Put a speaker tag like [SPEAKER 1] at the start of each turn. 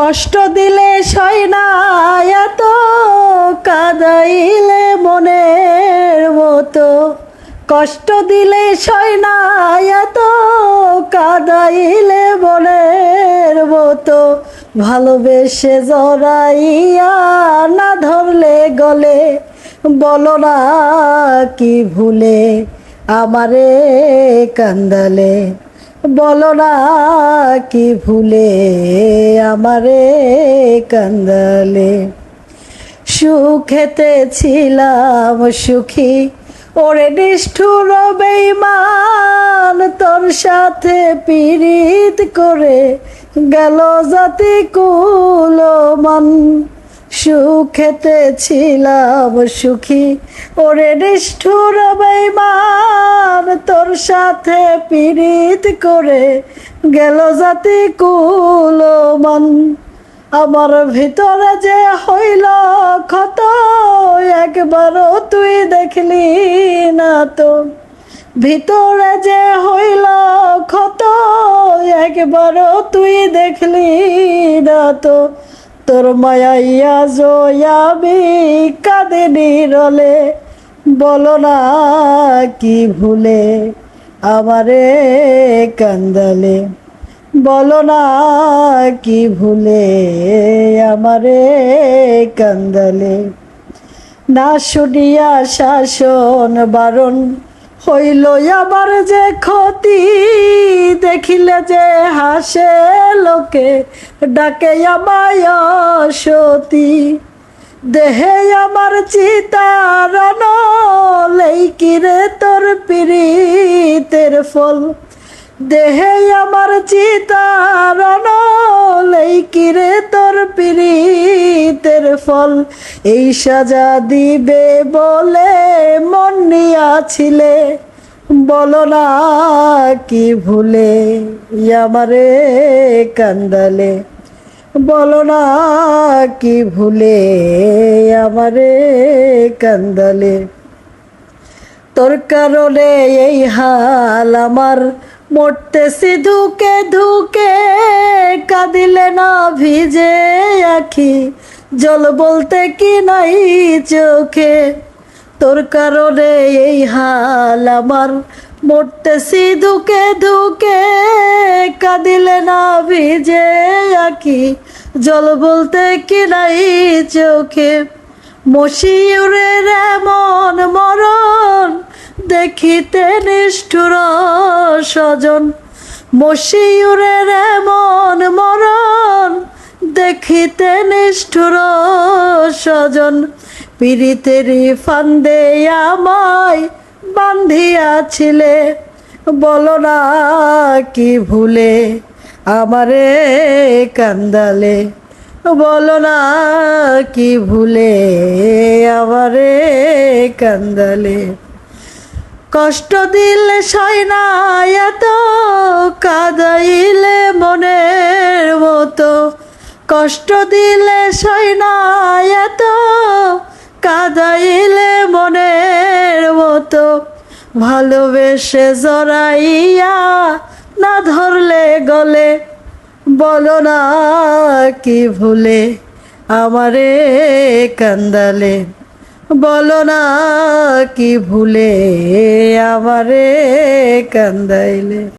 [SPEAKER 1] কষ্ট দিলে সয় না এত কাদাইলে মনের মতো। কষ্ট দিলে সয় না এত কাদাইলে মনের মতো। ভালোবেসে জড়াইয়া না ধরলে গলে, বলো না কি ভুলে আমারে কান্দালে। বলো না কি ভুলে আমারে কান্দালে। সুখেতে ছিলাম সুখী, ওরে নিষ্ঠুর বেইমান তোর সাথে পীড়িত করে গেল জাতি কুলমান সুখেতে ছিলাম সুখী। ওরে নিষ্ঠুর বেইমান তোর সাথে পীড়িত করে গেল জাতি কুলমান আমার ভিতরে যে হইল ক্ষত, একবারও তুই দেখলি না তো। ভিতরে যে হইল ক্ষত, একবারও তুই দেখলি না তো। তোর মায়াইয়া জয়াবি কাঁদে রলে বলো না কি ভুলে আমারে কান্দালে, বলো না কি ভুলে আমারে কান্দালে। না শুনিয়া শাসন বারণ হইল আবার যে ক্ষতি, দেখিলে যে হাসে লোকে, ডাকে আমায় সতী দেহে আমার চিতারণ লেইকিরে তোর পিরিতের ফল? দেহে আমার চিতারণ লেইকিরে তোর পিরিতের ফল? এই সাজা দিবে বলে মন নিয়াছিলে বলো না কি ভুলে আমারে কান্দালে। বলো না কি ভুলে আমারে কান্দালে। তোর কারণে এই হাল আমার, মরতেছি ধুকে ধুকে। কাঁদিলে না ভিজে আখি, জল বলতে কি নাই চোখে? তোর কারণে এই হাল আমার মরতেছি ধুকে ধুকে। কাঁদিলে না ভিজে আখি, জল বলতে কি নাই চোখে? মশিউরের এমন মরণ দেখিতে নিষ্ঠুর স্বজন। মশিউরের দেখিতে নিষ্ঠুর স্বজন পীড়িতেরই ফান্দে আমায় বান্ধিয়াছিলে। বলো না কি ভুলে আমারে কান্দালে। বলো না কি ভুলে আমারে কান্দালে। কষ্ট দিলে সয় না এত কাদাইলে কষ্ট দিলে সয় না এত, কাদাইলে মনের মতো। ভালোবেসে জড়াইয়া না ধরলে গলে, বলো না কি ভুলে আমারে কান্দালে। বলো না কি ভুলে আমারে কান্দাইলে।